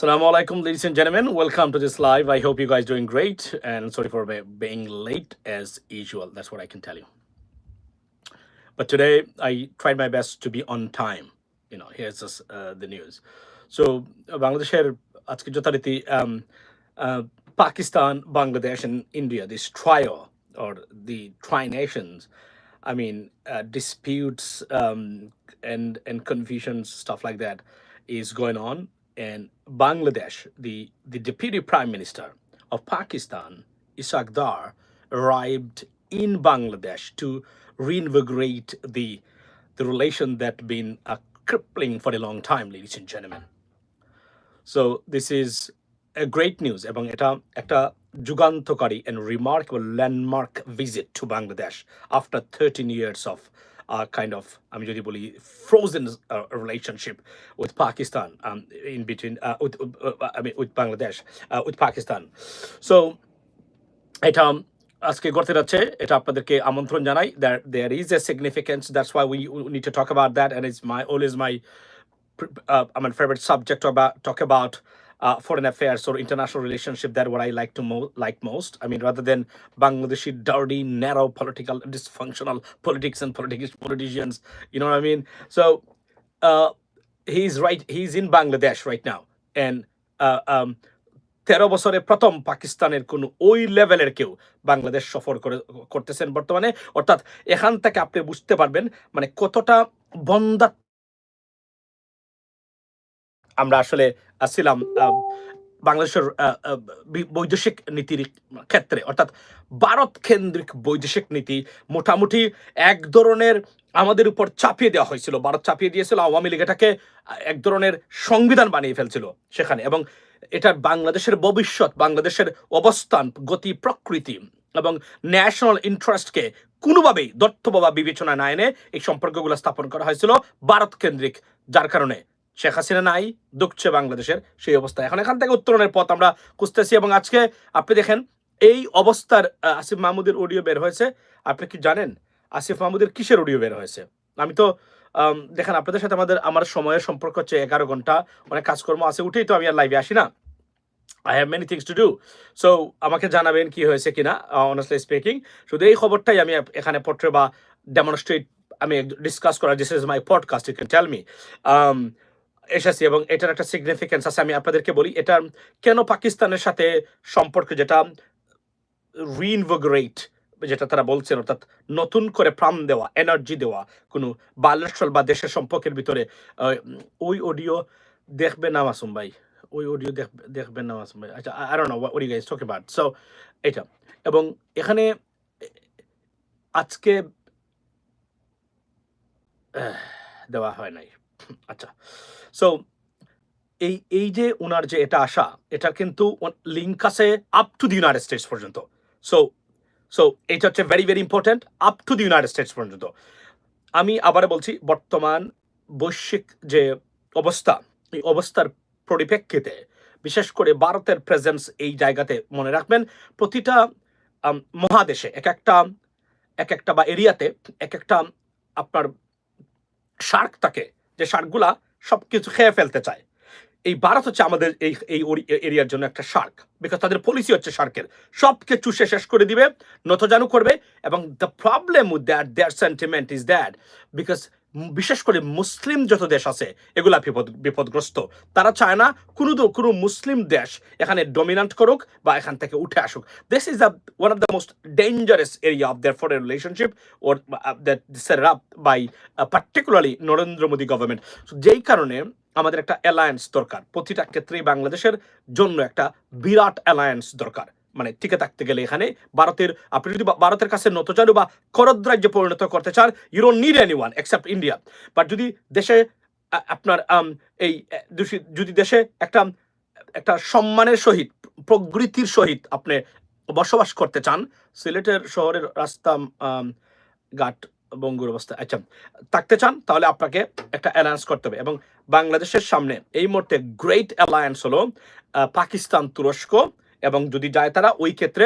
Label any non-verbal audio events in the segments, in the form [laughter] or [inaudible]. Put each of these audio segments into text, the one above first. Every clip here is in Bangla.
Assalamu alaikum, ladies and gentlemen. Welcome to this live. I hope you guys doing great and sorry for be- being late as usual. That's what I can tell you. But today I tried my best to be on time. You know, here's this, uh, the news. So বাংলাদেশের আজকে যথারীতি um, uh, Pakistan, Bangladesh, and India, this trio or the tri nations, I mean, uh, disputes um, and and confusions, stuff like that, is going on. And Bangladesh, the the deputy prime minister of Pakistan, Isaac Dar, arrived in Bangladesh to reinvigorate the the relation that been uh, crippling for a long time, ladies and gentlemen. So this is a great news এবং এটা একটা যুগান্তকারী and remarkable landmark visit to Bangladesh after 13 years of uh, kind of আমি যদি বলি frozen uh, relationship with Pakistan um, in between uh, with, uh, I mean with Bangladesh uh, with Pakistan so এটা আজকে করতে যাচ্ছে এটা আপনাদেরকে আমন্ত্রণ জানাই that there is a significance that's why we need to talk about that and it's my always my pr- uh, I mean, favorite subject to about talk about uh, foreign affairs or international relationship. That what I like to mo- like most. I mean, rather than Bangladeshi dirty, narrow political, dysfunctional politics and politics politicians. You know what I mean? So uh, he's right. He's in Bangladesh right now, and uh, um, তেরো বছরে প্রথম পাকিস্তানের কোন ওই লেভেলের কেউ বাংলাদেশ সফর করে করতেছেন বর্তমানে অর্থাৎ এখান থেকে আপনি বুঝতে পারবেন মানে কতটা বন্দা আমরা আসলে আসছিলাম বাংলাদেশের বৈদেশিক নীতির ক্ষেত্রে। অর্থাৎ ভারত কেন্দ্রিক বৈদেশিক নীতি মোটামুটি এক ধরনের আমাদের উপর চাপিয়ে দেওয়া হয়েছিল। ভারত চাপিয়ে দিয়েছিল, আওয়ামী লীগ এটাকে এক ধরনের সংবিধান বানিয়ে ফেলছিল সেখানে। এবং এটা বাংলাদেশের ভবিষ্যৎ, বাংলাদেশের অবস্থান, গতি, প্রকৃতি এবং ন্যাশনাল ইন্টারেস্টকে কোনোভাবেই দত্তবাবা বিবেচনা না এনে এই সম্পর্কগুলো স্থাপন করা হয়েছিল ভারত কেন্দ্রিক, যার কারণে শেখ হাসিনা নাই, দুঃখছে বাংলাদেশের সেই অবস্থা। এখন এখান থেকে উত্তরণের পথ আমরা খুঁজতেছি এবং আজকে আপনি দেখেন, এই অবস্থার আসিফ মাহমুদের অডিও বের হয়েছে। আপনি কি জানেন আসিফ মাহমুদের কিসের অডিও বের হয়েছে? আমি তো দেখেন আপনাদের সাথে আমাদের, আমার সময়ের সম্পর্ক হচ্ছে এগারো ঘণ্টা, অনেক কাজকর্ম আছে, উঠেই তো আমি আর লাইভে আসি না। I have many things to do so আমাকে জানাবেন কি হয়েছে কিনা অনেস্টলি স্পিকিং শুধু এই খবরটাই আমি এখানে পত্রে বা ডেমনস্ট্রেট আমি ডিসকাস করার this is my podcast you can tell me এসেছি এবং এটার একটা সিগনিফিকেন্স আছে। আমি আপনাদেরকে বলি, এটা কেন পাকিস্তানের সাথে সম্পর্ক যেটা রিইনভোগ্রেট যেটা তারা বলছেন, অর্থাৎ নতুন করে প্রাণ দেওয়া এনার্জি দেওয়া, কোনো বালাসল বা দেশের সম্পর্কের ভিতরে ওই অডিও দেখবে না মাসুম ভাই। ওই অডিও দেখবেন না মাসুম ভাই। আচ্ছা don't know what you guys talk so এটা। এবং এখানে, আজকে দেওয়া হয় নাই। আচ্ছা। সো এই এই যে ওনার যে এটা আসা এটা কিন্তু লিঙ্ক আছে up to the United States পর্যন্ত। সো সো এটা হচ্ছে very very important up to the United States পর্যন্ত। আমি আবার বলছি, বর্তমান বৈশ্বিক যে অবস্থা, এই অবস্থার পরিপ্রেক্ষিতে বিশেষ করে ভারতের প্রেজেন্স এই জায়গাতে মনে রাখবেন, প্রতিটা মহাদেশে এক একটা এক একটা বা এরিয়াতে এক একটা আপনার শার্ক থাকে যে শার্কগুলা সবকিছু খেয়ে ফেলতে চায়। এই ভারত হচ্ছে আমাদের এই এই এরিয়ার জন্য একটা শার্ক। বিকজ তাদের পলিসি হচ্ছে শার্কের। সব কিছু চুষে শেষ করে দিবে, নতজানু করবে এবং the problem with that their sentiment is that because বিশেষ করে মুসলিম যত দেশ আছে, এগুলা বিপদ, বিপদগ্রস্ত। তারা চায় না কোনো কোনো মুসলিম দেশ এখানে ডমিনান্ট করুক বা এখান থেকে উঠে আসুক। This is the one of the most dangerous area of their foreign relationship or that up by particularly Narendra Modi government যেই কারণে আমাদের একটা অ্যালায়েন্স দরকার। প্রতিটা ক্ষেত্রেই বাংলাদেশের জন্য একটা বিরাট অ্যালায়েন্স দরকার। মানে টিকে থাকতে গেলে এখানে ভারতের, আপনি যদি ভারতের কাছে নতচালু বা করদ্রাজ্যে পরিণত করতে চান you don't need any one except India but যদি দেশে আপনার এই যদি দেশে একটা একটা সম্মানের সহিত, প্রকৃতির সহিত আপনি বসবাস করতে চান, সিলেটের শহরের রাস্তা ঘাট, বঙ্গুর অবস্থা আচ্ছা থাকতে চান, তাহলে আপনাকে একটা অ্যালায়েন্স করতে হবে। এবং বাংলাদেশের সামনে এই মুহূর্তে গ্রেট অ্যালায়েন্স হলো পাকিস্তান তুরস্ক এবং যদি যায় তারা ওই ক্ষেত্রে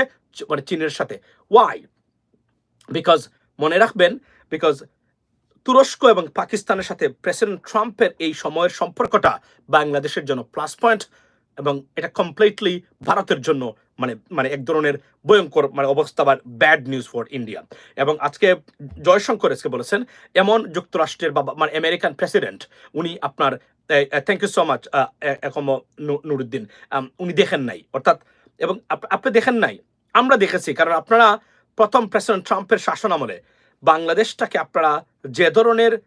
মানে চীনের সাথে। ওয়াই বিকজ মনে রাখবেন বিকজ তুরস্ক এবং পাকিস্তানের সাথে প্রেসিডেন্ট ট্রাম্পের এই সময়ের সম্পর্কটা বাংলাদেশের জন্য প্লাস পয়েন্ট এবং এটা কমপ্লিটলি ভারতের জন্য মানে মানে এক ধরনের ভয়ঙ্কর মানে অবস্থা বা ব্যাড নিউজ ফর ইন্ডিয়া এবং আজকে জয়শঙ্কর এসকে বলেছেন, এমন যুক্তরাষ্ট্রের বা মানে আমেরিকান প্রেসিডেন্ট উনি আপনার থ্যাংক ইউ সো মাচ একম নুরুদ্দিন উনি দেখেন নাই। অর্থাৎ এবং আপ- আপনি দেখেন নাই। আমরা দেখেছি, কারণ আপনারা প্রথম প্রেসিডেন্ট ট্রাম্পের শাসন আমলে বাংলাদেশটাকে আপনারা যে ধরনের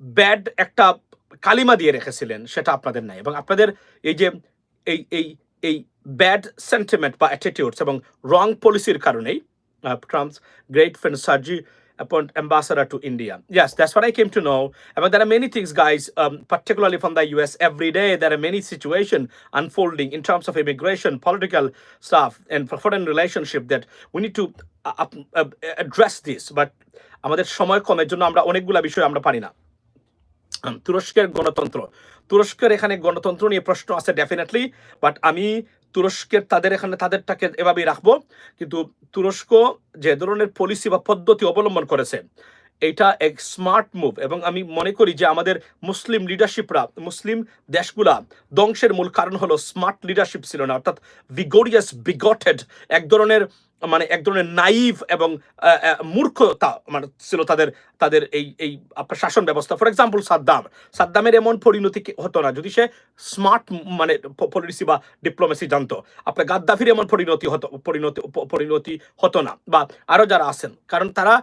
ব্যাড একটা কালিমা দিয়ে রেখেছিলেন, সেটা আপনাদের নাই। এবং আপনাদের এই যে, এই এই এই ব্যাড সেন্টিমেন্ট বা অ্যাটিটিউডস এবং রং পলিসির কারণেই Trump's great friend Sergio appoint ambassador to India. Yes, that's what I came to know. But there are many things, guys, um, particularly from the US. Every day there are many situations unfolding in terms of immigration, political stuff, and foreign relationship that we need to uh, uh, address this. But আমাদের সময় কমের জন্য আমরা অনেকগুলা বিষয় আমরা পারি না তুরস্কের গণতন্ত্র। তুরস্কের এখানে গণতন্ত্র নিয়ে প্রশ্ন আছে ডেফিনেটলি বাট আমি তুরস্কের তাদের এখানে তাদেরটাকে এভাবেই রাখব। কিন্তু তুরস্ক যে ধরনের পলিসি বা পদ্ধতি অবলম্বন করেছে এটা এক স্মার্ট মুভ এবং আমি মনে করি যে আমাদের মুসলিম লিডারশিপরা মুসলিম দেশগুলা ধ্বংসের মূল কারণ হলো স্মার্ট লিডারশিপ ছিল না। অর্থাৎ ভিগোরিয়াস বিগটেড এক ধরনের মানে এক ধরনের নাইভ এবং মূর্খতা মানে ছিল তাদের তাদের এই এই শাসন ব্যবস্থা। For example Saddam. সাদ্দামের এমন পরিণতি হতো না? যদি সে স্মার্ট মানে পলিসি বা ডিপ্লোমেসি জানতো, আপনার গাদ্দাফির এমন পরিণতি হতো, পরিণতি পরিণতি হতো না। বা আরও যারা আছেন, কারণ তারা,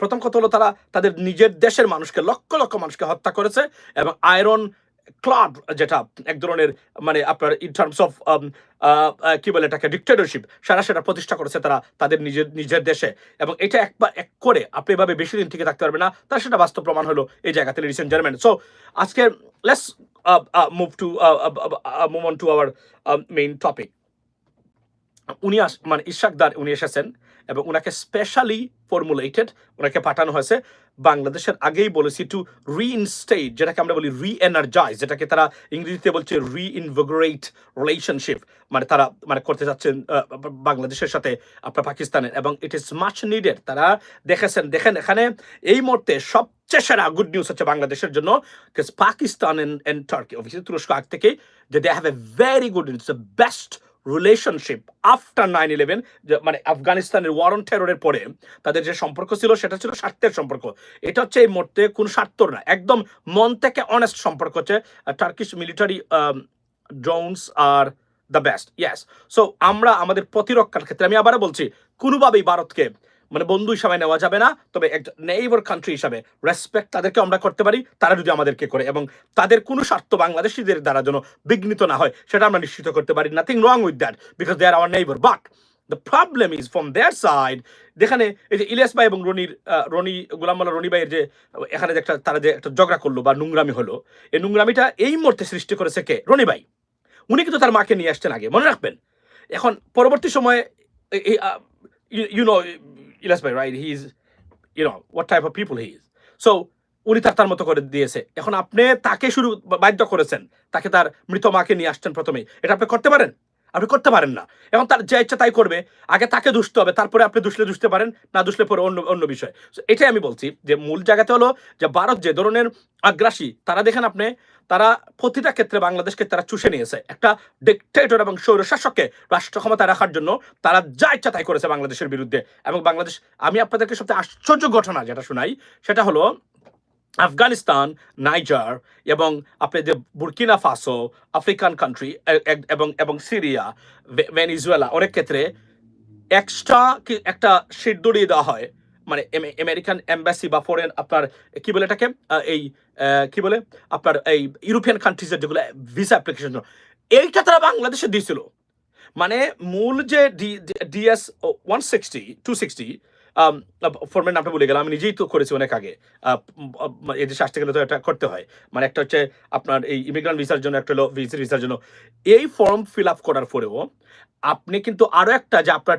প্রথম কথা হলো তারা তাদের নিজের দেশের মানুষকে, লক্ষ লক্ষ মানুষকে হত্যা করেছে এবং আয়রন ক্লাব যেটা এক ধরনের মানে আপনার ইন টার্মস অফ কি বলে এটাকে ডিক্টেটরশিপ সারা সেটা প্রতিষ্ঠা করেছে তারা তাদের নিজের নিজের দেশে। এবং এটা একবার এক করে আপনি এভাবে বেশি দিন থেকে থাকতে পারবে না, তার সেটা বাস্তব প্রমাণ হলো এই জায়গাতে লেডিস এন্ড জেন্টলম্যান সো আজকে let's move to move on to our main topic উনি আস মানে ইশাকদার উনি এসেছেন। এবং ওনাকে স্পেশালি ফর্মুলেটেড ওনাকে পাঠানো হয়েছে বাংলাদেশের আগেই বলেছি টু রিইনস্টেট যেটাকে আমরা বলি রি এনার্জাইজ যেটাকে তারা ইংরেজিতে বলছে রি ইনভোগ্রেট রিলেশনশিপ মানে তারা মানে করতে চাচ্ছেন বাংলাদেশের সাথে, আপনার পাকিস্তানের, এবং ইট ইজ মাচ নিডেড তারা দেখেছেন, দেখেন এখানে এই মুহূর্তে সবচেয়ে সেরা গুড নিউজ হচ্ছে বাংলাদেশের জন্য পাকিস্তান এন্ড টার্কি অবশ্যই তুরস্ক আগ থেকে যে they have a very good news the best relationship after nine eleven মানে আফগানিস্তানের ওয়ারন টেরোরের পরে তাদের যে সম্পর্ক ছিল, সেটা ছিল স্বার্থের সম্পর্ক। এটা হচ্ছে এই মুহূর্তে কোন স্বার্থর না, একদম মন থেকে অনেস্ট সম্পর্ক হচ্ছে টার্কিশ মিলিটারি ড্রোনস আর দ্য বেস্ট ইয়াস সো আমরা আমাদের প্রতিরক্ষার ক্ষেত্রে, আমি আবারও বলছি, কোনোভাবেই ভারতকে মানে বন্ধু হিসাবে নেওয়া যাবে না, তবে একটা নেইবার কান্ট্রি হিসাবে রেসপেক্ট তাদেরকে আমরা করতে পারি, তারা যদি আমাদেরকে করে এবং তাদের কোনো স্বার্থ বাংলাদেশিদের দ্বারা যেন বিঘ্নিত না হয়, সেটা আমরা নিশ্চিত করতে পারি। Nothing wrong with that because they are our neighbour but the problem is from their side যেখানে এই যে ইলিয়াস ভাই এবং রনির রনি, গোলাম মাল্লা রনি ভাইয়ের যে, এখানে যে একটা, তারা যে একটা ঝগড়া করল বা নোংরামি হলো, এই নোংরামিটা এই মুহূর্তে সৃষ্টি করেছে কে? রনি ভাই। উনি কিন্তু তার মাকে নিয়ে আসছেন আগে, মনে রাখবেন। এখন পরবর্তী সময়ে ইউ নো ইলাস ভাই right he is you know what type of people he is so উনি তার তার মতো করে দিয়েছে। এখন আপনি তাকে শুরু বাধ্য করেছেন। তাকে তার মৃত মাকে নিয়ে আসছেন প্রথমে এটা আপনি করতে পারেন? আপনি করতে পারেন না। এখন তার যা ইচ্ছা তাই করবে। আগে তাকে দুষতে হবে, তারপরে আপনি দুষলে দুষতে পারেন, না দুষলে পরে অন্য অন্য বিষয়। এটাই আমি বলছি যে মূল জায়গাতে হলো যে ভারত যে ধরনের আগ্রাসী, তারা দেখেন আপনি, তারা প্রতিটা ক্ষেত্রে বাংলাদেশকে তারা চুষে নিয়েছে। একটা ডিকটেটর এবং স্বৈরশাসককে রাষ্ট্র ক্ষমতায় রাখার জন্য তারা যা ইচ্ছা তাই করেছে বাংলাদেশের বিরুদ্ধে। এবং বাংলাদেশ, আমি আপনাদেরকে সবচেয়ে আশ্চর্য ঘটনা যেটা শোনাই, সেটা হলো আফগানিস্তান, নাইজার এবং আপনি যে বুর্কিনা ফাসো, আফ্রিকান কান্ট্রি এবং এবং সিরিয়া ভেনিজুয়েলা। অনেক ক্ষেত্রে এক্সট্রা কি, একটা শিট দড়িয়ে দেওয়া হয়। মানে আমেরিকান এম্বাসি বা ফরেন আপনার, কি বলে এটাকে? এই কি বলে? আপনার এই ইউরোপিয়ান কান্ট্রিজের যেগুলো ভিসা অ্যাপ্লিকেশন এইটা তারা বাংলাদেশে দিয়েছিল। মানে মূল যে DS one sixty two sixty ফর্মের নামটা বলে গেলাম, আমি নিজেই তো করেছি অনেক আগে। এই দেশে আসতে গেলে তো এটা করতে হয়। মানে একটা হচ্ছে আপনার এই ইমিগ্রান্ট ভিসার জন্য, একটা হলো ভিসি ভিসার জন্য। এই ফর্ম ফিল আপ করার পরেও আপনি কিন্তু আরও একটা যে আপনার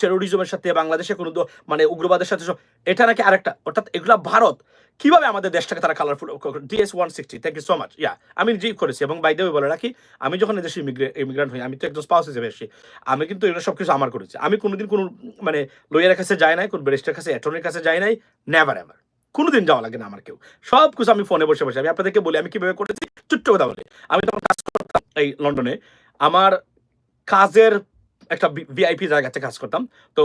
টেরোরিজমের সাথে বাংলাদেশে কোনো মানে উগ্রবাদের সাথে এটা নাকি আরেকটা? অর্থাৎ এগুলা ভারত কীভাবে আমাদের দেশটাকে তারা colourful DS one sixty thank you so much yeah আমি নিজেই করেছি এবং বাইদে বলে রাখি, আমি যখন এদেশে ইমিগ্রেন্ট হই, আমি তো একজন স্পাউস হিসেবে এসেছি, আমি কিন্তু এগুলো সব কিছু আমার করেছি। আমি কোনোদিন কোনো মানে লয়ারের কাছে যাই নাই, কোনো ব্যারিস্টার কাছে অ্যাটর্নির কাছে যাই নাই নেভার এভার কোনোদিন যাওয়া লাগে না আমার কেউ। সব কিছু আমি ফোনে বসে বসে, আমি আপনাদেরকে বলি, আমি কীভাবে করেছি, ছোট্ট কথা বলি। আমি তখন কাজ করতাম এই লন্ডনে, আমার কাজের একটা ভিআইপি জায়গাতে কাজ করতাম, তো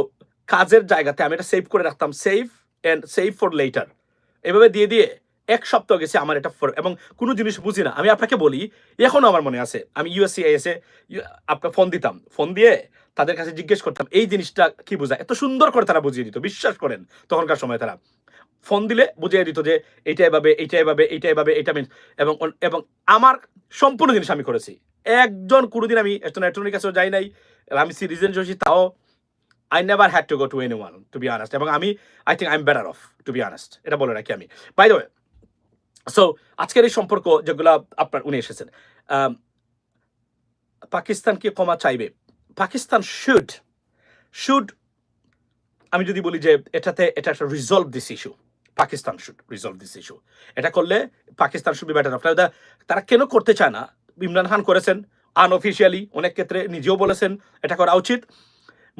কাজের জায়গাতে আমি এটা সেভ করে রাখতাম save and save for later এভাবে দিয়ে দিয়ে এক সপ্তাহ গেছে আমার এটা এবং কোনো জিনিস বুঝি না। আমি আপনাকে বলি, এখনও আমার মনে আছে, আমি ইউএসসিআইএসে আপনাকে ফোন দিতাম। ফোন দিয়ে তাদের কাছে জিজ্ঞেস করতাম, এই জিনিসটা কি বোঝায়? এত সুন্দর করে তারা বুঝিয়ে দিত, বিশ্বাস করেন তখনকার সময় তারা। ফোন দিলে বুঝিয়ে দিত যে, এইটা এভাবে এইটা এভাবে এইটা এভাবে, এইটা মিন এবং এবং আমার সম্পূর্ণ জিনিস আমি করেছি। একজন কোনোদিন আমি অ্যাটর্নির কাছেও যাই নাই, আমি সিটিজেন হয়েছি তাও I never had to go to any one to be honest এবং আমি I think I am better off to be honest এটা বলে রাখি আমি। বাই দ্য সো আজকের এই সম্পর্ক যেগুলো আপনার উনি এসেছেন পাকিস্তান কি ক্ষমা চাইবে? পাকিস্তান শুড শুড আমি যদি বলি যে এটাতে এটা একটা resolve this issue Pakistan should resolve this issue এটা করলে Pakistan should be better off তারা কেন করতে চায় না? ইমরান খান করেছেন আনঅফিসিয়ালি অনেক ক্ষেত্রে নিজেও বলেছেন, এটা করা উচিত।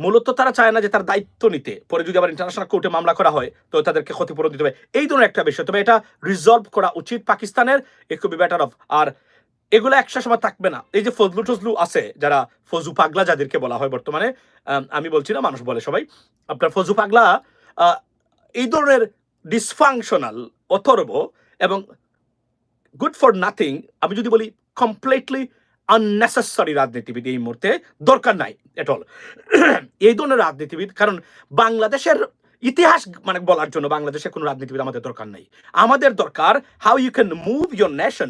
মূলত তারা চায় না যে তার দায়িত্ব নিতে। পরে যদি আবার ইন্টারন্যাশনাল কোর্টে মামলা করা হয়, তো তাদেরকে ক্ষতিপূরণ দিতে হবে। এই ধরনের একটা বিষয়। তবে এটা রিজলভ করা উচিত পাকিস্তানের। It could be better off আর এগুলো একশো সময় থাকবে না। এই যে ফজলু টজলু আছে, যারা ফজু পাগলা যাদেরকে বলা হয় বর্তমানে, আমি বলছি না, মানুষ বলে সবাই। আপনার ফজু পাগলা এই ধরনের ডিসফাংশনাল অথর্ব এবং গুড ফর নাথিং আমি যদি বলি কমপ্লিটলি আননেসেসারি রাজনীতিবিদ এই মুহূর্তে দরকার নাই এট অল এই ধরনের রাজনীতিবিদ, কারণ বাংলাদেশের ইতিহাস মানে বলার জন্য বাংলাদেশের কোনো রাজনীতিবিদ আমাদের দরকার নাই। আমাদের দরকার how you can move your nation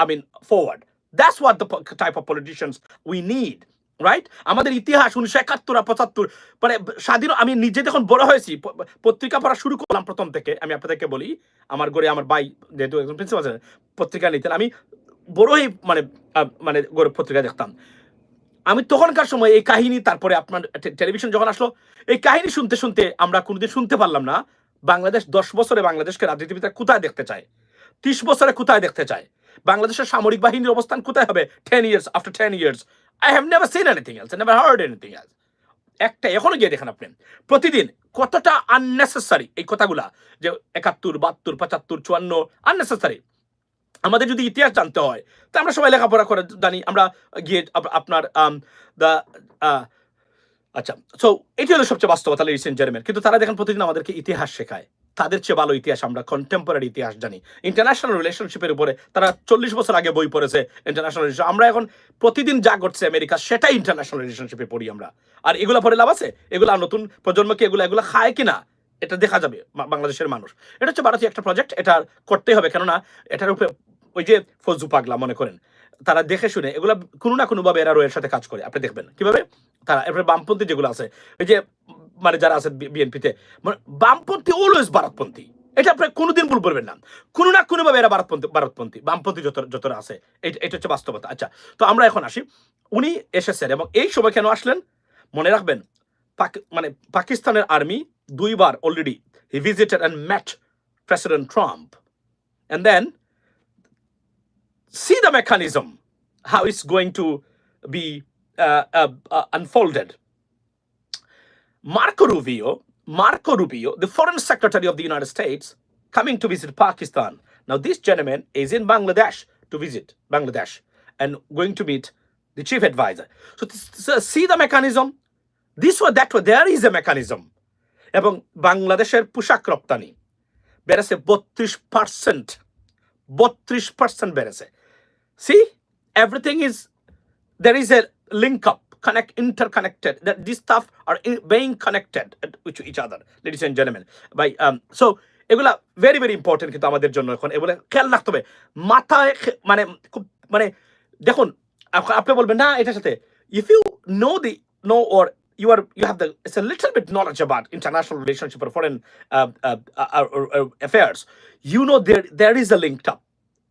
I mean forward that's what the type of politicians we need right আমাদের ইতিহাস উনিশশো একাত্তর আর পঁচাত্তর মানে স্বাধীন, আমি নিজে যখন বড় হয়েছি পত্রিকা পড়া শুরু করলাম প্রথম থেকে, আমি আপনাদেরকে বলি, আমার গড়ে আমার ভাই যেহেতু একজন প্রিন্সিপাল পত্রিকা নিতেন, আমি বড়ই মানে মানে পত্রিকা দেখতাম। আমি তখনকার সময় এই কাহিনী, তারপরে আপনার টেলিভিশন যখন আসলো, এই কাহিনী শুনতে শুনতে আমরা কোনোদিন শুনতে পারলাম না, বাংলাদেশ দশ বছরে বাংলাদেশকে রাজনীতিবিদরা কোথায় দেখতে চায়? ত্রিশ বছরে কোথায় দেখতে চায়? বাংলাদেশের সামরিক বাহিনীর অবস্থান কোথায় হবে ten years after ten years I have never seen anything else never heard anything else একটা এখনও গিয়ে দেখেন আপনি। প্রতিদিন কতটা আননেসেসারি এই কথাগুলা, যে একাত্তর, বাহাত্তর, পঁচাত্তর, চুয়ান্ন আননেসেসারি আমাদের যদি ইতিহাস জানতে হয়, তা আমরা সবাই লেখাপড়া করে জানি। আমরা গিয়ে আপনার দ্য আচ্ছা সো এটি হলো সবচেয়ে বাস্তবতা এন্ড জেন্টলম্যান কিন্তু তারা দেখেন প্রতিদিন আমাদেরকে ইতিহাস শেখায়। তাদের চেয়ে ভালো ইতিহাস আমরা কন্টেম্পোরারি ইতিহাস জানি। ইন্টারন্যাশনাল রিলেশনশিপের উপরে তারা চল্লিশ বছর আগে বই পড়েছে ইন্টারন্যাশনাল আমরা এখন প্রতিদিন যা ঘটছে আমেরিকা, সেটাই ইন্টারন্যাশনাল রিলেশনশিপে পড়ি আমরা। আর এগুলা পরে লাভ আছে? এগুলা নতুন প্রজন্মকে এগুলো এগুলো খায় কিনা? এটা দেখা যাবে বাংলাদেশের মানুষ। এটা হচ্ছে ভারতীয় একটা প্রজেক্ট এটা করতে হবে। কেননা, এটার উপরে ওই যে ফজু পাগলা মনে করেন, তারা দেখে শুনে, এগুলা কোনো না কোনোভাবে এরা রয়ের সাথে কাজ করে। আপনি দেখবেন, কীভাবে? তারা, এরপরে বামপন্থী যেগুলো আছে, ওই যে মানে যারা আছে বিএনপিতে মানে বামপন্থী অলওয়েজ ভারতপন্থী। এটা আপনি কোনোদিন ভুল বলবেন না। কোনো না কোনো ভাবে এরা ভারতপন্থী ভারতপন্থী, বামপন্থী যত যতটা আছে এটা এটা হচ্ছে বাস্তবতা। আচ্ছা তো আমরা এখন আসি। উনি এসেছেন এবং এই সময় কেন আসলেন? মনে রাখবেন মানে পাকিস্তানের আর্মি দুইবার already he visited and met president Trump and then see the mechanism how it's going to be uh, uh, uh, unfolded. Marco Rubio, Marco Rubio, the foreign secretary of the United States, coming to visit Pakistan. Now, this gentleman is in Bangladesh to visit Bangladesh and going to meet the chief advisor. So, this- so see the mechanism. this ওয়া দ্যাট ওয়া দেয়ার ইজ এ মেকানিজম এবং বাংলাদেশের পোশাক রপ্তানি বেড়েছে বত্রিশ পার্সেন্ট বত্রিশ পার্সেন্ট বেড়েছে। See everything is there is a link up connect interconnected this stuff are being connected which each other ladies and জেনেমেন by so এগুলা ভেরি ভেরি ইম্পর্টেন্ট কিন্তু আমাদের জন্য এখন। এগুলো খেয়াল রাখতে হবে। মাথায় মানে খুব মানে দেখুন, আপনি বলবেন, না, এটার সাথে। If you know the no or you are you have the it's a little bit knowledge about international relationship or foreign uh, uh, uh, uh, uh, affairs you know there there is a link up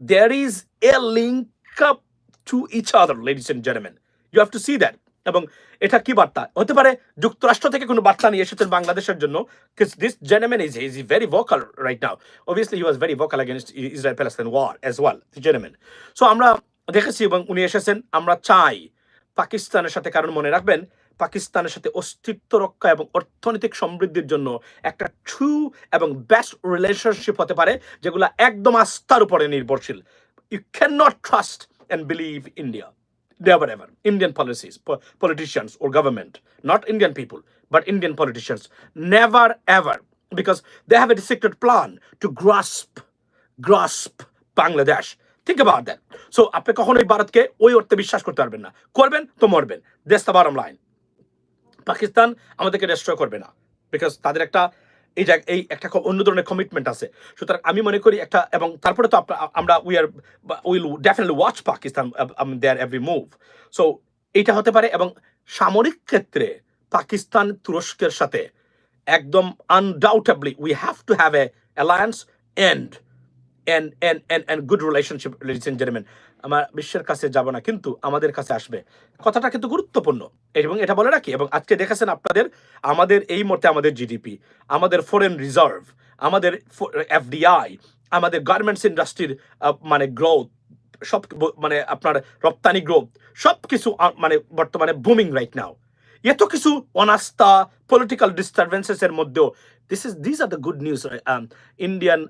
there is a link up to each other ladies and gentlemen you have to see that এবং এটা কি বার্তা হতে পারে যুক্তরাষ্ট্র থেকে কোনো বার্তা নিয়ে এসেছেন বাংলাদেশের জন্য this জেনেমেন is is very vocal right now obviously he was very vocal against Israel Palestine war as well জেনেমেন so আমরা দেখেছি এবং উনি এসেছেন আমরা চাই পাকিস্তানের সাথে কারণ মনে রাখবেন পাকিস্তানের সাথে অস্তিত্ব রক্ষা এবং অর্থনৈতিক সমৃদ্ধির জন্য একটা ট্রু এবং বেস্ট রিলেশনশিপ হতে পারে, যেগুলো একদম আস্থার উপরে নির্ভরশীল। You can not trust and believe India never ever Indian policies politicians or government not Indian people but Indian politicians never ever because they have a dissected plan to grasp grasp Bangladesh think about that so আপনি কখনোই ভারতকে ওই অর্থে বিশ্বাস করতে পারবেন না। করবেন তো মরবেন। দেশ দ্য বারম লাইন পাকিস্তান আমাদেরকে ডেস্ট্রয় করবে না। বিকজ তাদের একটা, এই এই একটা অন্য ধরনের কমিটমেন্ট আছে। সুতরাং আমি মনে করি একটা, এবং তারপরে তো আমরা we are will definitely watch Pakistan there every move so এইটা হতে পারে, এবং সামরিক ক্ষেত্রে পাকিস্তান তুরস্কের সাথে একদম undoubtedly we have to have a alliance and and and and good relationship, ladies and gentlemen আমার বিশ্বের কাছে যাব না, কিন্তু আমাদের কাছে আসবে। কথাটা কিন্তু গুরুত্বপূর্ণ। এবং এটা বলে রাখি, এবং আজকে দেখেছেন আপনাদের, আমাদের এই মুহূর্তে আমাদের জিডিপি আমাদের ফরেন রিজার্ভ আমাদের এফডিআই আমাদের গার্মেন্টস ইন্ডাস্ট্রির মানে গ্রোথ সব মানে আপনার রপ্তানি গ্রোথ সব কিছু মানে বর্তমানে বুমিং রাইট নাও এত কিছু অনাস্থা পলিটিক্যাল ডিস্টারবেন্সেস এর মধ্যেও this is this are the good news Indian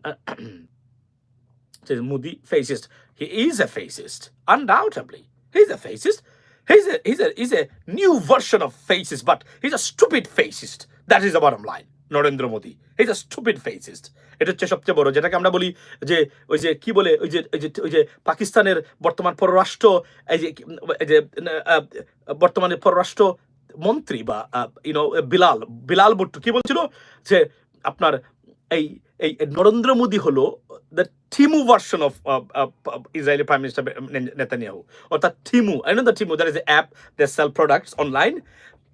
says Modi fascist. He is a fascist, undoubtedly. He's a fascist. He's a he's a he's a new version of fascist, but he's a stupid fascist. That is the bottom line. Narendra Modi a stupid fascist এটা হচ্ছে সবচেয়ে বড় যেটাকে আমরা বলি যে ওই যে কি বলে ওই যে ওই যে ওই যে পাকিস্তানের বর্তমান পররাষ্ট্র এই যে যে বর্তমানে পররাষ্ট্র মন্ত্রী বা ইউনো বিলাল বিলাল ভুট্টো কি বলছিল যে আপনার এই এই নরেন্দ্র মোদী হলো the Temu version of Israeli prime minister Netanyahu অর্থাৎ Temu I know the Temu that is app the sell products online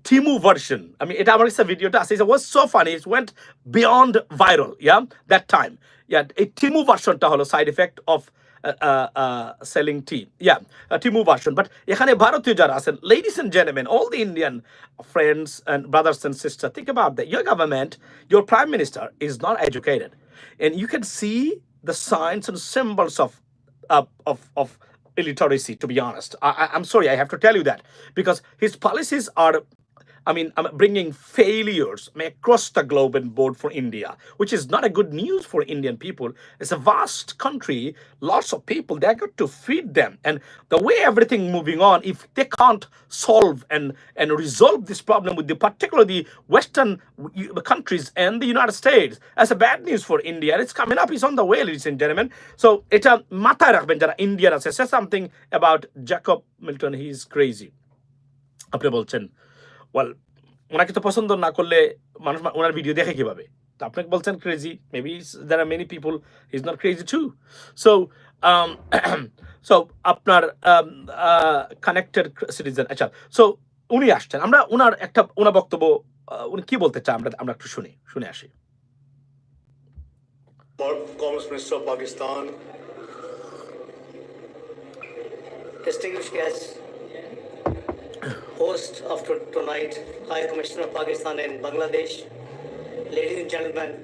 Temu version আমি এটা আমার কাছে ভিডিওটা আছে was so funny it went beyond viral yeah that time yeah এই থিমু ভার্সনটা হলো side effect of selling T yeah Temu version but এখানে ভারতীয় যারা আছেন ladies and gentleman all the Indian friends and brothers and sisters, think about that. Your government, your prime minister is not educated. And you can see the signs and symbols of of, of, of illiteracy, to be honest. I, I, I'm sorry, I have to tell you that. Because his policies are I mean, I'm bringing failures I mean, across the globe and board for India, which is not a good news for Indian people. It's a vast country, lots of people. They got to feed them, and the way everything moving on, if they can't solve and and resolve this problem with the particularly Western w- countries and the United States, that's a bad news for India. And it's coming up. It's on the way, ladies and gentlemen. So এটা মাথায় রাখবেন যারা ইন্ডিয়ান আছে say something about Jacob Milton. He's crazy. আপনি বলছেন ওয়েল ওনাকে তো পছন্দ না করলে মানুষ ওনার ভিডিও দেখে কীভাবে? তো আপনাকে বলছেন crazy maybe there are many people is not crazy too so so um, [clears throat] আপনার কানেক্টেড সিটিজেন আচ্ছা সো উনি আসছেন। আমরা ওনার একটা ওনার বক্তব্য উনি কি বলতে চান আমরা আমরা একটু শুনি শুনে আসি। Commerce Minister of Pakistan, distinguished guests, host of tonight, High Commissioner of Pakistan in Bangladesh, ladies and gentlemen,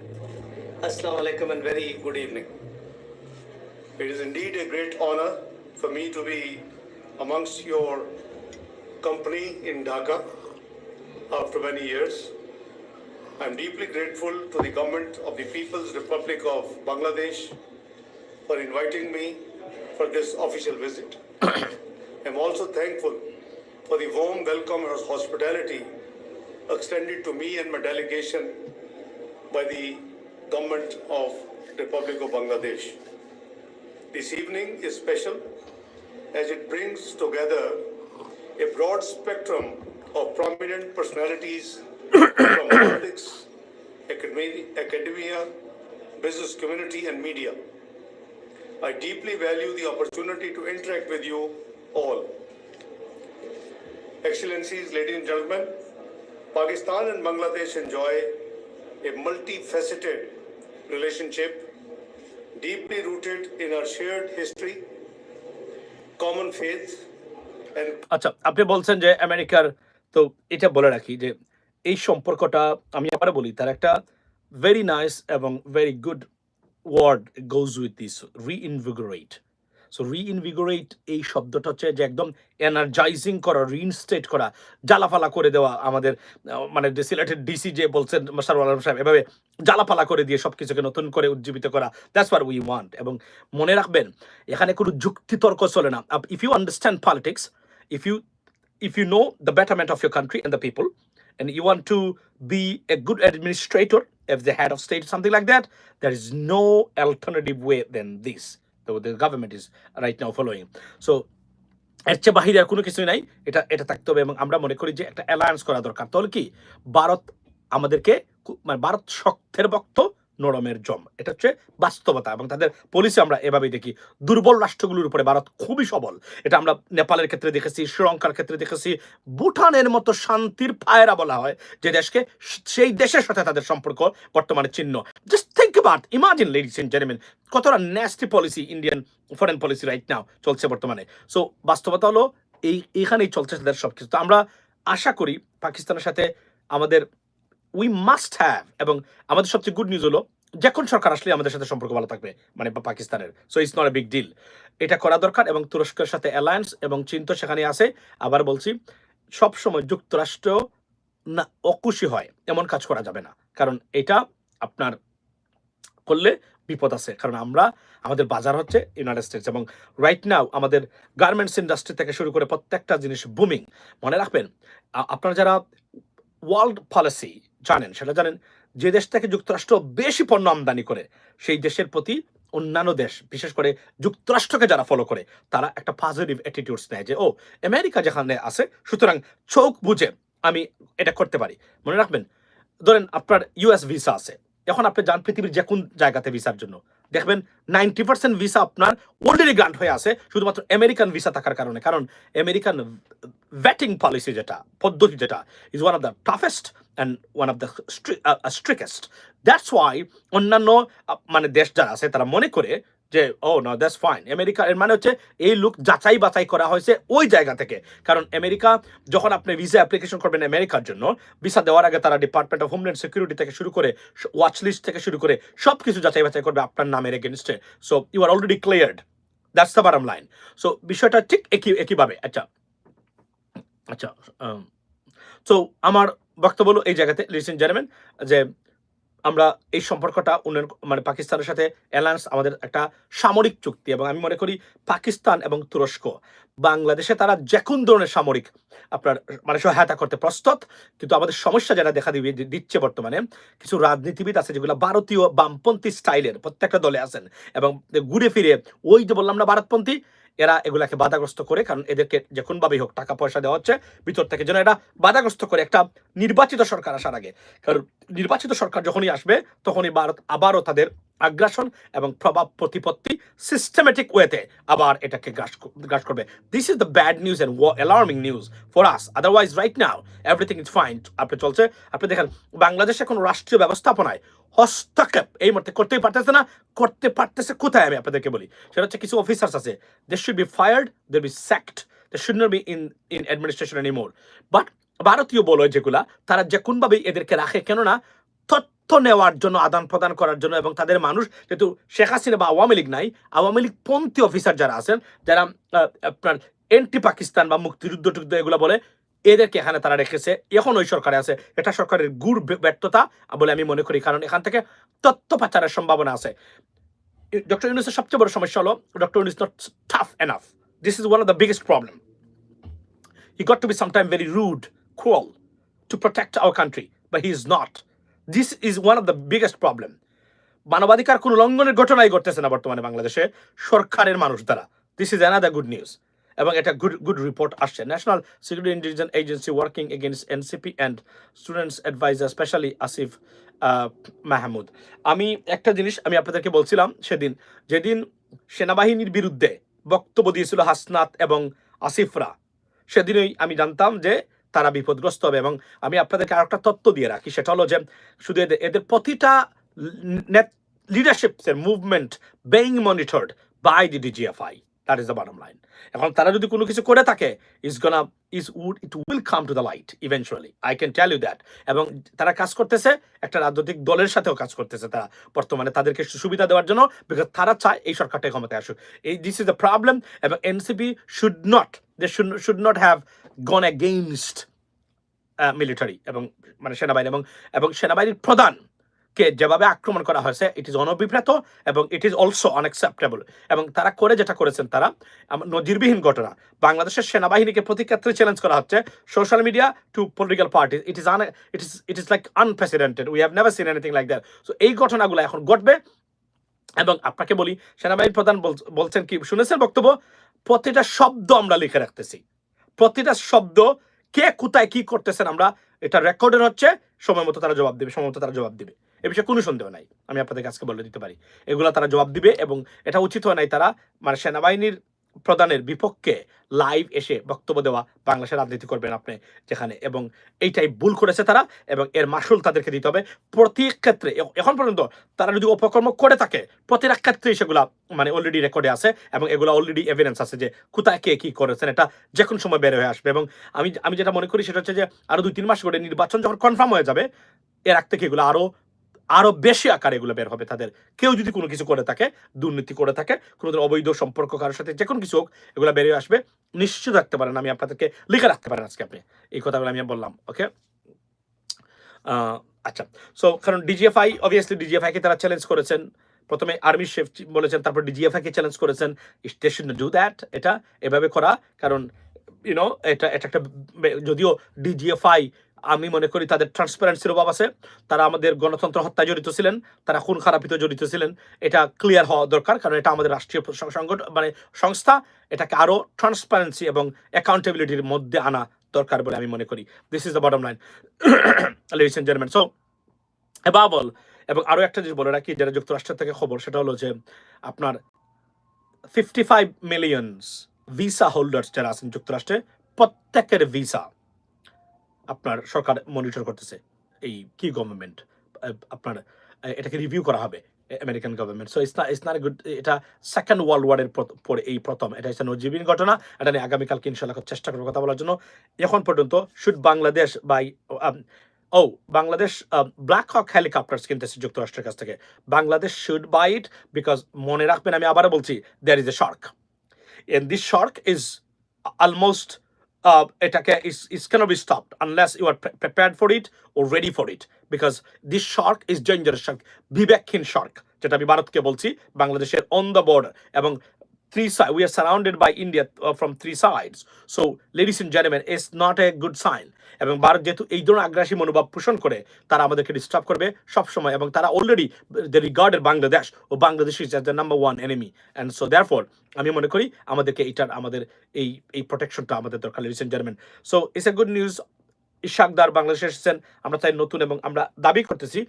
Assalamu alaikum and very good evening. It is indeed a great honor for me to be amongst your company in Dhaka after many years. I am deeply grateful to the government of the People's Republic of Bangladesh for inviting me for this official visit. [coughs] I am also thankful for the warm welcome and hospitality extended to me and my delegation by the government of Republic of Bangladesh. This evening is special as it brings together a broad spectrum of prominent personalities from [coughs] politics, academia, business community, and media. I deeply value the opportunity to interact with you all. Excellencies, ladies and gentlemen, Pakistan and Bangladesh enjoy a multifaceted relationship deeply rooted in our shared history, common faith, and আচ্ছা আপনি বলছেন যে আমেরিকার তো এটা বলে রাখি যে এই সম্পর্কটা আমি আবার বলি তার একটা ভেরি নাইস এবং very good word goes with this reinvigorate so reinvigorate এই শব্দটা হচ্ছে যে একদম এনার্জাইজিং করা রিইনস্টেট করা, জ্বালাফালা করে দেওয়া আমাদের মানে সিলেটের ডিসি যে বলছেন সারওয়াল আলম সাহেব, এভাবে জ্বালাপালা করে দিয়ে সব কিছুকে নতুন করে উজ্জীবিত করা। দ্যাটস ওয়ার উই ওয়ান্ট এবং মনে রাখবেন, এখানে কোনো যুক্তিতর্ক চলে না। If you understand politics if you if you know the betterment of your country and the people, and you want to be a good administrator, if the head of state something like that, there is no alternative way than this. The, government is right now following. So এর চেয়ে বাহিরে আর কোনো কিছুই নাই এটা এটা থাকতে হবে এবং আমরা মনে করি যে একটা অ্যালায়েন্স করা দরকার। তাহলে কি? ভারত আমাদেরকে মানে ভারত শক্তের বক্ত নরমের জম। এটা হচ্ছে বাস্তবতা এবং তাদের পলিসি আমরা এভাবেই দেখি। দুর্বল রাষ্ট্রগুলোর উপরে ভারত খুবই সবল। এটা আমরা নেপালের ক্ষেত্রে দেখেছি শ্রীলঙ্কার ক্ষেত্রে দেখেছি। ভুটানের মতো শান্তির পায়রা বলা হয় যে দেশকে সেই দেশের সাথে তাদের সম্পর্ক বর্তমানে চিহ্ন just about imagine ladies and gentleman কতটা nasty policy Indian foreign policy right now চলছে বর্তমানে। সো বাস্তবতা হলো, এই, এখানেই চলছে তাদের সব কিছু তো আমরা আশা করি, পাকিস্তানের সাথে আমাদের উই মাস্ট হ্যাভ এবং আমাদের সবচেয়ে গুড নিউজ হলো যে কোন সরকার আসলে আমাদের সাথে সম্পর্ক ভালো থাকবে মানে পাকিস্তানের। So it's not a big deal এটা করা দরকার, এবং তুরস্কের সাথে অ্যালায়েন্স এবং চীন তো সেখানে আছে। আবার বলছি, সবসময় যুক্তরাষ্ট্র না অকুশি হয়, এমন কাজ করা যাবে না। কারণ এটা আপনার করলে বিপদ আছে। কারণ আমরা, আমাদের বাজার হচ্ছে ইউনাইটেড স্টেটস এবং রাইট নাও আমাদের গার্মেন্টস ইন্ডাস্ট্রি থেকে শুরু করে প্রত্যেকটা জিনিস বুমিং মনে রাখবেন আপনারা যারা ওয়ার্ল্ড পলিসি জানেন, সেটা জানেন যে দেশ থেকে যুক্তরাষ্ট্র বেশি পণ্য আমদানি করে, সেই দেশের প্রতি অন্যান্য দেশ, বিশেষ করে যুক্তরাষ্ট্রকে যারা ফলো করে, তারা একটা পজিটিভ অ্যাটিটিউডস নেয় যে, ও আমেরিকা যেখানে আছে, সুতরাং চোখ বুঝে আমি এটা করতে পারি। মনে রাখবেন, ধরেন আপনার ইউএস ভিসা আছে এখন আপনি যান পৃথিবীর যে কোন জায়গাতে ভিসার জন্য, দেখবেন নাইনটি পার্সেন্ট ভিসা আপনার অলরেডি গ্রান্ট হয়ে আছে, শুধুমাত্র আমেরিকান ভিসা থাকার কারণে। কারণ আমেরিকান ভ্যাটিং পলিসি যেটা, পদ্ধতি যেটা is one of the toughest and one of the strictest that's why অন্যান্য মানে দেশ যারা আছে, তারা মনে করে যে oh no that's fine America, এর মানে হচ্ছে এই লুক যাচাই বাছাই করা হয়েছে ওই জায়গা থেকে। কারণ আমেরিকা, যখন আপনি ভিসা অ্যাপ্লিকেশন করবেন আমেরিকার জন্য ভিসা দেওয়ার আগে তারা ডিপার্টমেন্ট অফ হোমল্যান্ড সিকিউরিটি থেকে শুরু করে ওয়াচ লিস্ট থেকে শুরু করে সব কিছু যাচাই বাছাই করবে আপনার নামের এগেনস্টে so you are already cleared that's the bottom line so বিষয়টা ঠিক একই, একইভাবে। আচ্ছা আচ্ছা সো আমার বক্তব্য হলো এই জায়গাতে লিসেন জেন্টলম্যান যে আমরা এই সম্পর্কটা উন্নয়ন মানে পাকিস্তানের সাথে অ্যালায়েন্স আমাদের একটা সামরিক চুক্তি এবং আমি মনে করি পাকিস্তান এবং তুরস্ক, বাংলাদেশে তারা যে কোন ধরনের সামরিক আপনার মানে সহায়তা করতে প্রস্তুত, কিন্তু আমাদের সমস্যা যারা দেখা দিবে দিচ্ছে বর্তমানে, কিছু রাজনীতিবিদ আছে যেগুলো ভারতীয় বামপন্থী স্টাইলের প্রত্যেকটা দলে আছেন এবং ঘুরে ফিরে, ওই যে বললাম না ভারতপন্থী এরা এগুলাকে বাধাগ্রস্ত করে, কারণ এদেরকে যে কোনভাবেই হোক টাকা পয়সা দেওয়া হচ্ছে, ভিতর থেকে যেন এটা বাধাগ্রস্ত করে একটা নির্বাচিত সরকার আসার আগে। কারণ নির্বাচিত সরকার যখনই আসবে, তখনই ভারত আবারও তাদের আগ্রাসন এবং প্রভাব প্রতিপত্তি সিস্টেমেটিক ওয়েতে আবার এটাকে গ্রাস করবে। This is the bad news and alarming news for us otherwise right now everything is fine আপনি চলছে, আপনি দেখেন, বাংলাদেশে কোনো রাষ্ট্রীয় ব্যবস্থাপনায় হস্তক্ষেপ এই মুহূর্তে করতেই পারতেছে না। করতে পারতেছে কোথায়? আমি আপনাদেরকে বলি। সেটা হচ্ছে কিছু অফিসার্স আছে। They should be fired they be sacked they should not be in in administration anymore but ভারতীয় বলয় যেগুলা, তারা যে কোনভাবেই এদেরকে রাখে, কেননা তথ্য নেওয়ার জন্য আদান প্রদান করার জন্য এবং তাদের মানুষ যেহেতু শেখ হাসিনা বা আওয়ামী লীগ নাই আওয়ামী লীগ পন্থী অফিসার যারা আছেন যারা আপনার এন্টি পাকিস্তান বা মুক্তিযুদ্ধ টুদ্ধ এগুলো বলে এদেরকে এখানে তারা রেখেছে। এখন ওই সরকারে আছে। এটা সরকারের গুড় বে- ব্যর্থতা বলে আমি মনে করি কারণ এখান থেকে তথ্য পাচারের সম্ভাবনা আছে। ডক্টর ইউনুসের সবচেয়ে বড় সমস্যা হলো doctor Yunus not tough enough this is one of the biggest problem he got to be sometimes very rude, cruel to protect our country, but he is not. This is one of the biggest problem মানবাধিকার কোনো লঙ্ঘনের ঘটনাই ঘটতেছে না বর্তমানে বাংলাদেশে, সরকারের মানুষ দ্বারা। This is another good news এবং এটা গুড গুড রিপোর্ট আসছে। National security intelligence agency working against NCP and students adviser specially Asif Mahmud আমি একটা জিনিস আমি আপনাদেরকে বলছিলাম সেদিন। যেদিন সেনাবাহিনীর বিরুদ্ধে বক্তব্য দিয়েছিল হাসনাত এবং আসিফরা, সেদিনই আমি জানতাম যে তারা বিপদগ্রস্ত হবে। এবং আমি আপনাদেরকে আরেকটা তত্ত্ব দিয়ে রাখি, সেটা হলো যে শুধু এদের এদের প্রতিটা লিডারশিপের movement being monitored by the DGFI that is the bottom line এখন তারা যদি কোনো কিছু করে থাকে is gonna is would it will come to the light eventually I can tell you that এবং তারা কাজ করতেছে, একটা রাজনৈতিক দলের সাথেও কাজ করতেছে তারা। বর্তমানে তাদেরকে সুবিধা দেওয়ার জন্য বিকজ তারা চায় এই সরকারটা ক্ষমতায় আসুক। এই দিস ইজ দ্য প্রবলেম এবং NCP should not they should not have gone against military এবং মানে সেনাবাহিনী এবং এবং সেনাবাহিনীর প্রধান কে যেভাবে আক্রমণ করা হয়েছে ইট ইজ অনভিপ্রেত এবং ইট ইজ অলসো আনএক্সেপ্টেবল এবং তারা করে যেটা করেছেন তারা নজিরবিহীন ঘটনা। বাংলাদেশের সেনাবাহিনীকে প্রতি ক্ষেত্রে চ্যালেঞ্জ করা হচ্ছে social media to political party it is un it is it is like unprecedented we have never seen anything like that so এই ঘটনাগুলো এখন ঘটবে এবং আপনাকে বলি সেনাবাহিনী প্রধান বলছেন কি, শুনেছেন বক্তব্য? প্রতিটা শব্দ আমরা লিখে রাখতেছি। প্রতিটা শব্দ কে কোথায় কি করতেছেন আমরা, এটা রেকর্ডের হচ্ছে সময় মতো তারা জবাব দেবে, সময় মতো তারা জবাব দিবে। এ বিষয়ে কোনো সন্দেহ নাই, আমি আপনাদের আজকে বলে দিতে পারি। এগুলো তারা জবাব দিবে এবং এটা উচিত হয় নাই তারা মানে সেনাবাহিনীর প্রধানের বিপক্ষে লাইভ এসে বক্তব্য দেওয়া বাংলাদেশের রাজনীতি করবেন আপনি যেখানে। এবং এইটাই ভুল করেছে তারা এবং এর মাসুল তাদেরকে দিতে হবে। প্রতি ক্ষেত্রে এখন পর্যন্ত তারা যদি অপকর্ম করে থাকে প্রতিটা ক্ষেত্রেই সেগুলা মানে অলরেডি রেকর্ডে আছে এবং এগুলো অলরেডি এভিডেন্স আছে যে কোথায় কে কি করেছেন, এটা যে কোনো সময় বের হয়ে আসবে। এবং আমি আমি যেটা মনে করি সেটা হচ্ছে যে আরও দুই তিন মাস করে নির্বাচন যখন কনফার্ম হয়ে যাবে, এর আগ থেকে এগুলো আরও আরও বেশি আকারে এগুলো বের হবে তাদের। কেউ যদি কোনো কিছু করে থাকে, দুর্নীতি করে থাকে কোনো অবৈধ সম্পর্ক কারোর সাথে যে কোনো কিছু হোক, এগুলো বেরিয়ে আসবে, নিশ্চিত রাখতে পারেন আমি আপনাদেরকে লিখে রাখতে পারেন আজকে আপনি। এই কথাগুলো আমি বললাম ওকে আচ্ছা সো কারণ ডিজিএফআই অবভিয়াসলি ডিজিএফআই কে তারা চ্যালেঞ্জ করেছেন। প্রথমে আর্মি শেফ বলেছেন, তারপর ডিজিএফআই কে চ্যালেঞ্জ করেছেন। শুড ডু দ্যাট এটা এভাবে করা, কারণ ইউনো এটা এটা একটা, যদিও ডিজিএফআই আমি মনে করি তাদের ট্রান্সপারেন্সির অভাব আছে। তারা আমাদের গণতন্ত্র হত্যায় জড়িত ছিলেন, তারা খুন খারাপিতে জড়িত ছিলেন। এটা ক্লিয়ার হওয়া দরকার, কারণ এটা আমাদের রাষ্ট্রীয় সংগঠন মানে সংস্থা, এটাকে আরও ট্রান্সপারেন্সি এবং অ্যাকাউন্টেবিলিটির মধ্যে আনা দরকার বলে আমি মনে করি। This is the bottom line ladies and gentleman so এবাবল এবং আরও একটা জিনিস বলে রাখি যেটা যুক্তরাষ্ট্র থেকে খবর, সেটা হলো যে আপনার fifty five millions visa holders যারা আছেন যুক্তরাষ্ট্রে, প্রত্যেকের ভিসা আপনার সরকার মনিটর করতেছে। এই কি গভর্নমেন্ট আপনার এটাকে রিভিউ করা হবে American government so it's not good এটা সেকেন্ড ওয়ার্ল্ড ওয়ারের পরে এই প্রথম। এটা হচ্ছে নজিবিন ঘটনা। এটা নিয়ে আগামীকালকে ইনশাল্লাহ চেষ্টা করব কথা বলার জন্য। এখন পর্যন্ত শুড বাংলাদেশ বাই ও বাংলাদেশ ব্ল্যাক হক হেলিকপ্টার্স কিনতেছে যুক্তরাষ্ট্রের কাছ থেকে। Bangladesh should buy it because মনে রাখবেন আমি আবারও বলছি there is a shark and this shark is uh, এটাকে is is cannot be stopped unless you are pre- prepared for it or ready for it because this shark is dangerous shark বিবেকহীন shark যেটা আমি ভারতকে বলছি বাংলাদেশের অন দ্য বর্ডার এবং three side we are surrounded by India uh, from three sides. So ladies and gentlemen it's not a good sign. এবং ভারত যেহেতু এই ধরনের আগ্রাসী মনোভাব পোষণ করে তারা আমাদেরকে ডিস্টার্ব করবে সবসময় এবং তারা already they regarded Bangladesh O Bangladesh is the number one enemy and so there আমি মনে করি আমাদেরকে এইটার আমাদের এই এই প্রোটেকশনটা আমাদের দরকার ladies and so it's a good news Ishaq Dar বাংলাদেশে এসেছেন আমরা তাই নতুন এবং আমরা দাবি করতেছি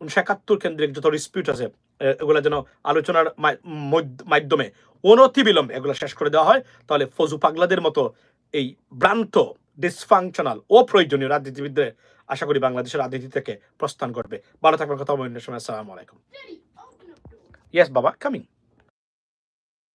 উনিশশো একাত্তর কেন্দ্রিক যত ডিসপিউট আছে এগুলো যেন আলোচনার মাধ্যমে অনতি বিলম্বে এগুলো শেষ করে দেওয়া হয় তাহলে ফজু পাগলাদের মতো এই ভ্রান্ত ডিসফাংশনাল ও প্রয়োজনীয় রাজনীতিবিদদের আশা করি বাংলাদেশের রাজনীতি থেকে প্রস্থান করবে। ভালো থাকবার কথা অন্য সময় আসসালামু আলাইকুম। ইয়েস বাবা কামিং